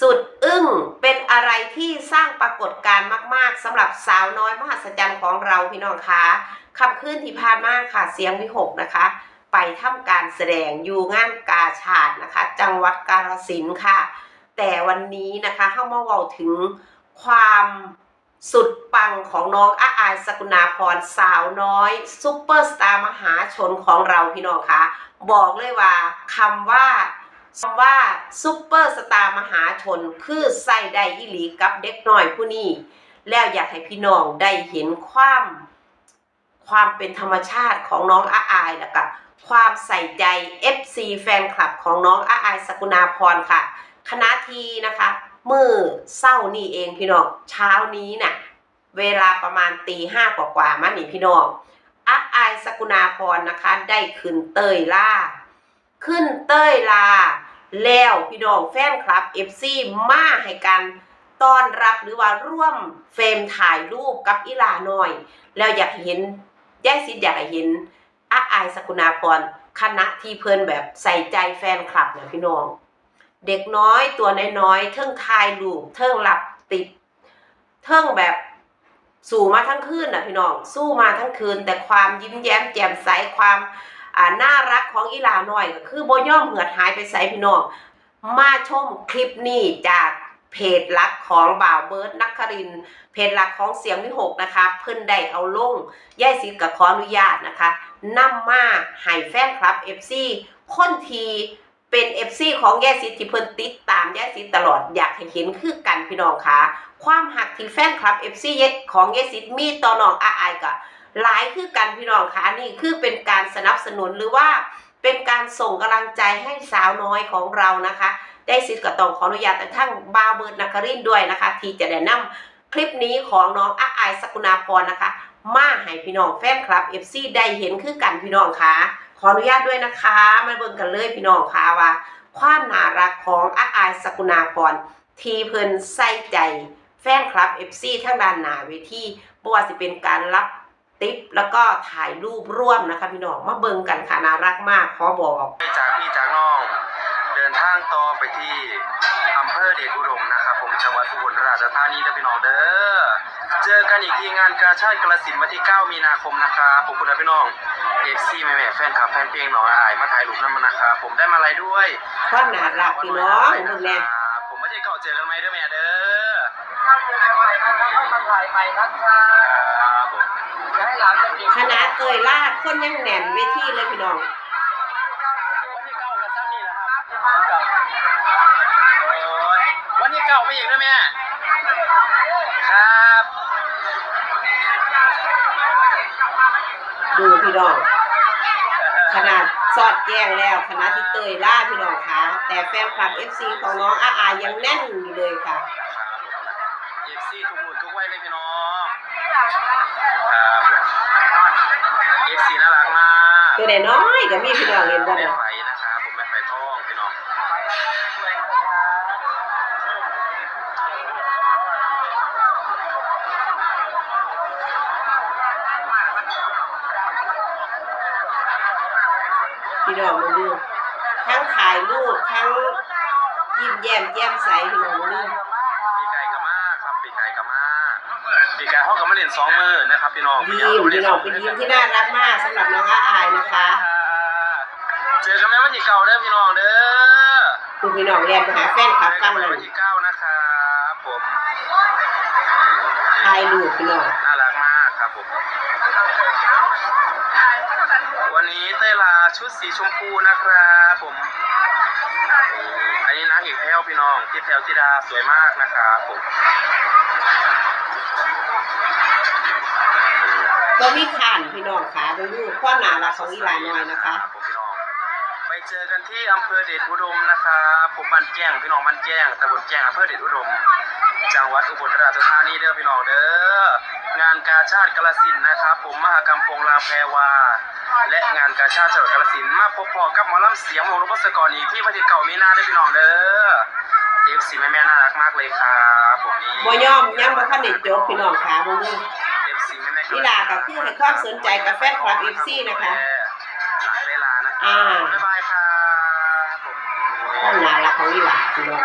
สุดอึ้งเป็นอะไรที่สร้างปรากฏการณ์มากๆสำหรับสาวน้อยมหัศจรรย์ของเราพี่น้องคะคำขึ้นที่ผ่านมากค่ะเสียงวิหกนะคะ ไปทำการแสดงอยู่งานกาชาตินะคะ จังหวัดกาฬสินธุ์ค่ะ แต่วันนี้นะคะเข้ามาเว้าถึงความสุดปังของน้องอาอายสกุณาพรสาวน้อยซุปเปอร์สตาร์มหาชนของเราพี่น้องคะบอกเลยว่าคำว่า คำว่าซุปเปอร์สตาร์มหาชนคือใส่ได้อีหลีกับเด็กน้อยผู้นี้ แล้วอยากให้พี่น้องได้เห็นความ ความเป็นธรรมชาติของน้องอาอายแล้วก็ความใส่ใจ FC แฟนคลับของน้องอาอายสกุณาพรค่ะ คณะทีนะคะมือเศร้านี่เองพี่น้องเช้านี้น่ะเวลาประมาณตีห้ากว่าๆมานี่พี่น้องอาอายสกุณาพรนะคะ ได้ขึ้นเตยล่า ขึ้นเตยลา แล้วพี่น้องแฟนคลับ FC มาให้กันต้อนรับหรือว่าร่วมเฟรมถ่ายรูปกับอีหลาหน่อย แล้วอยากเห็นแย่สิอยากเห็นอาอายสกุณาพรคณะที่เพิ่นแบบใส่ใจแฟนคลับเนี่ยพี่น้อง เด็กน้อยตัวน้อยๆเทิงทายลูกเทิงหลับติดเทิงแบบสู่มาทั้งคืนน่ะพี่น้อง สู้มาทั้งคืน แต่ความยิ้มแย้มแจ่มใสความ อ่าน่ารักของอีหลาน้อยก็คือบ่ย่อมเหือดหายไปใสพี่น้องมาชมคลิปนี้จากเพจหลักของบ่าวเบิร์ดนักครินทร์เพจหลักของเสียงวิหกนะคะ เพิ่นได้เอาลงย่ายสิทธิ์กับขออนุญาตนะคะนำมาให้แฟนคลับ FC คนทีเป็น FC ของย่ายสิทธิ์ที่เพิ่นติดตามย่ายสิทธิ์ตลอดอยากให้เห็นคือกันพี่น้องค่ะความหักที่แฟนคลับ FC ของย่ายสิทธิ์มีต่อน้องอาอายก็ หลายคือกันพี่น้องค่ะนี่คือเป็นการสนับสนุนหรือว่าเป็นการส่งกำลังใจให้สาวน้อยของเรานะคะ ได้สิทธิ์ก็ต้องขออนุญาตแต่ทั้งบาเบิร์ดนักครินด้วยนะคะ ที่จะแนะนำคลิปนี้ของน้องอาอายสกุณาพรนะคะ มาให้พี่น้องแฟนคลับ FC ได้เห็นคือกันพี่น้องค่ะขออนุญาตด้วยนะคะมาเบิ่งกันเลยพี่น้องค่ะว่า ความน่ารักของอาอายสกุณาพรทีเพิ่นใส่ใจแฟนคลับ FC ทั้งด้านหน้าเวทีบ่ว่าสิเป็นการรับ ติปแล้วก็ถ่ายรูปร่วมนะคะพี่น้องมาเบิ่งกันค่ะน่ารักมากขอบอกจากพี่จากน้อง เดินทางต่อไปที่อำเภอเดชอุดมนะครับผมจังหวัดอุบลราชธานีเด้อพี่น้องเด้อเจอกันอีกที่งานกาชาติกระสินธุ์วันที่ 9 มีนาคมนะครับผมคุณพี่น้องเอฟซีแม่แม่ๆแฟนคลับแฟนเพลงหนองอายมาถ่ายรูปน้ำมันนะครับผมได้มาอะไรด้วยความน่ารักพี่น้องเบิ่งแน่ครับผมไม่ได้เก่าเจอกันไหมเด้อแม่เด้อถ้าเจอกันใหม่นะครับต้องมาถ่ายใหม่นะครับ ครับผมจะให้หลานจะมีคณะเตยล่าคนยังแน่นเวทีเลยพี่น้องวันที่เก้ากับซ้ำนี่แหละครับโอ้ยวันที่เก้าไม่อีกนะแม่ครับ ดูพี่น้องขนาดสอดแจ้งแล้วคณะที่เตยล่าพี่น้องคะแต่แฟนคลับ FC ของน้องอาอายังแน่นอยู่เลยค่ะเอฟซีทุกหมุนทุกวัยเลยพี่น้อง ครับเอฟซีน่ารักมากตัวน้อยๆก็มีพี่น้องเรียนบ่แม่เนี่ยไฟนะครับผมแม่ไฟทองพี่น้องพี่น้องมาดูทั้งถ่ายรูปทั้งยิ้มแย้มแจ่มใสพี่น้องมาดู ปีไก่กะมาครับปีไก่กะมา ปีไก่ห้องกับมาเล่นสองมือนะครับพี่น้องยิ้มพี่น้องเป็นยิ้มที่น่ารักมากสำหรับน้องอาอายนะคะ เจอกันไหมวันที่เก้าเด้อพี่น้องเด้อคุณพี่น้องเรียนไปหาแฟนคลับฟังเลยวันที่เก้านะครับผมถ่ายรูปพี่น้องน่ารักมากครับผมวันนี้เต้ยลาชุดสีชมพูนะครับผมอันนี้นางเอกแพลวพี่น้องที่แพลวธิดาสวยมากนะครับผม ก็มีขานพี่น้องขาไปดูความหนารักของอีหลาน้อยนะคะ ผมพี่น้องไปเจอกันที่อำเภอเดชอุดมนะครับผมบ้านแจ้งพี่น้องบ้านแจ้งตำบลแจ้งอำเภอเดชอุดม จังหวัดอุบลราชธานีเด้อพี่น้องเด้องานกาชาติกาฬสินธุ์นะครับ ผมมหกรรมโปงลางแพรวา และงานกาชาติจังหวัดกาฬสินธุ์มาพบพอกับหมอลำเสียงวงรุปสกรอีกที่วันที่เก่ามีนาเด้อพี่น้องเด้อ สีแม่แม่น่ารักมากเลยครับผมนี่บ่ย่อมย่ำบ่ทันได้จบพี่น้องค่ะบ่มงี่แม่นี่ล่ะก็คือให้ความสนใจกาแฟคลับเอฟซีนะคะเวลานะคะบ๊ายบายค่ะผมน่ารักของพี่ลาพี่น้อง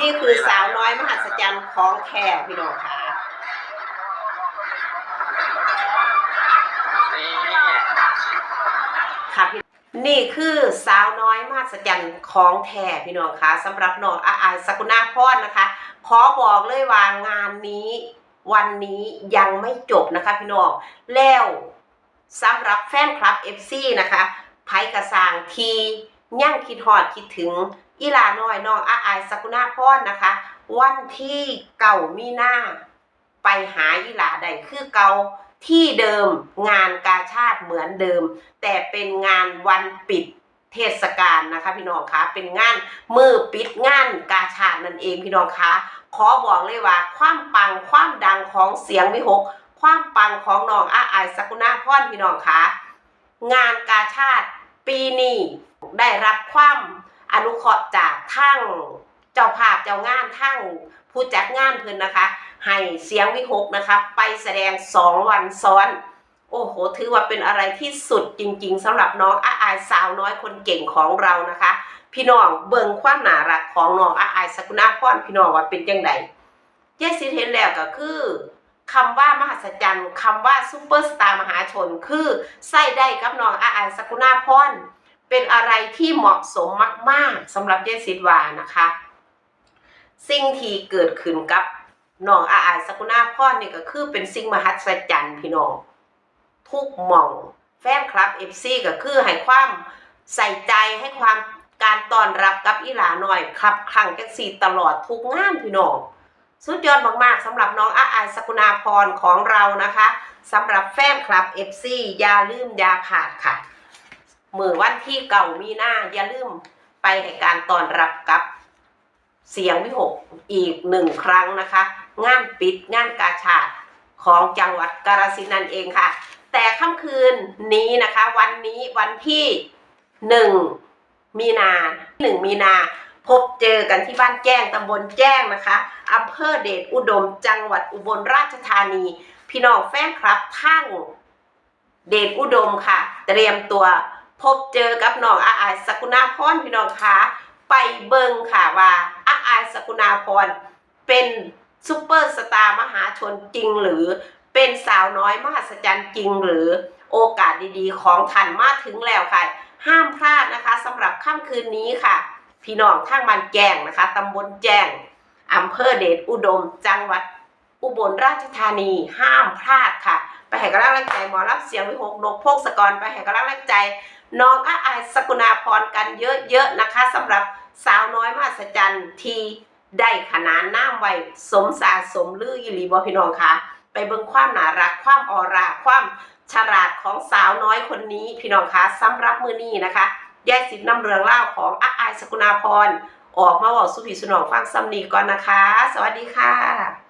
นี่คือสาวน้อยมหัศจรรย์ของแท้พี่น้องค่ะ ค่ะพี่นี่คือสาวน้อยมหัศจรรย์ของแท้พี่น้องคะสำหรับน้องอาอายสกุณาพรนะคะ ขอบอกเลยว่างานนี้วันนี้ยังไม่จบนะคะพี่น้องแล้วสำหรับแฟนคลับ FC นะคะไผกระสางทีย่างคิดฮอดคิดถึงอีลาน้อยน้องอาอายสกุณาพรนะคะ วันที่เก่ามีหน้า ไปหาอีลาใดคือเก่า ที่เดิมงานกาชาติเหมือนเดิม แต่เป็นงานวันปิดเทศกาลนะคะ พี่น้องคะเป็นงานมือปิดงานกาชาตินั่นเองพี่น้องคะขอบอกเลยว่าความปังความดังของเสียงวิหก ความปังของน้องอาอายสกุณาพรพี่น้องคะงานกาชาติปีนี้ได้รับความอนุเคราะห์จากทั้ง จ้าภาพเจ้างานทั้งผู้จัดงานเพิ่นนะคะ ให้เสียงวิหกนะคะ ไปแสดงสองวันซ้อน โอ้โห ถือว่าเป็นอะไรที่สุดจริง ๆสำหรับน้องอาอายสาวน้อยคนเก่งของเรานะคะ พี่น้องเบิ่งความน่ารักของน้องอาอายสกุณาพรพี่น้องว่าเป็นจังไดเจสิเห็นแล้วก็คือคำว่ามหัศจรรย์คำว่าซูเปอร์สตาร์มหาชน คือใส่ได้กับน้องอาอายสกุณาพรเป็นอะไรที่เหมาะสมมาก ๆสำหรับเจสิวานะคะ สิ่งที่เกิดขึ้นกับน้องอาอายสกุณาพรนี่ก็คือเป็นสิ่งมหัศจรรย์พี่น้อง ทุกหม่อง แฟนคลับ FC ก็คือให้ความใส่ใจให้ความการต้อนรับกับอีหลาหน่อยครับครั้งจังสีตลอดทุกงานพี่น้องสุดยอดมากๆสำหรับน้องอาอายสกุณาพรของเรานะคะสำหรับแฟนคลับ FC อย่าลืมอย่าขาดค่ะมือวันที่เก่ามีหน้าอย่าลืมไปให้การต้อนรับกับ เสียงวิหกอีกหนึ่งครั้งนะคะ งานปิดงานกาชาติของจังหวัดกาฬสินธุ์นั่นเองค่ะ แต่ค่ำคืนนี้นะคะ วันนี้วันที่หนึ่งมีนาหนึ่งมีนาพบเจอกันที่บ้านแจ้งตำบลแจ้งนะคะอำเภอเดชอุดม จังหวัดอุบลราชธานี พี่น้องแฟนคลับทั้งเดชอุดมค่ะ เตรียมตัวพบเจอกับน้องอาอาสกุณาพรพี่น้องคะไปเบิงค่ะว่า อาอายสกุณาพร เป็นซุปเปอร์สตาร์มหาชนจริงหรือ เป็นสาวน้อยมหัศจรรย์จริงหรือโอกาสดีๆ ของท่านมาถึงแล้วค่ะ ห้ามพลาดนะคะสำหรับค่ำคืนนี้ค่ะ พี่น้องทางบ้านแจงนะคะตำบลแจงอำเภอเดชอุดม จังหวัดอุบลราชธานีห้ามพลาดค่ะ ไปให้กำลังแรงใจหมอรับเสียงวิหกนกพกสกรไปให้กำลังแรงใจ น้องอาอายสกุณาพรกันเยอะๆนะคะสำหรับ สาวน้อยมหัศจรรย์ที่ได้ขนานน้ำไว้สมสาสมลือยิรีบอพี่น้องคะไปเบิ่งความน่ารักความออราความฉลาดของสาวน้อยคนนี้พี่น้องคะสำหรับมือนี้นะคะยายสิบน้ำเรืองเล่าของอาอายสกุณาพรออกมาบอกสุภีสุนองฟังสำนีก่อนนะคะ สวัสดีค่ะ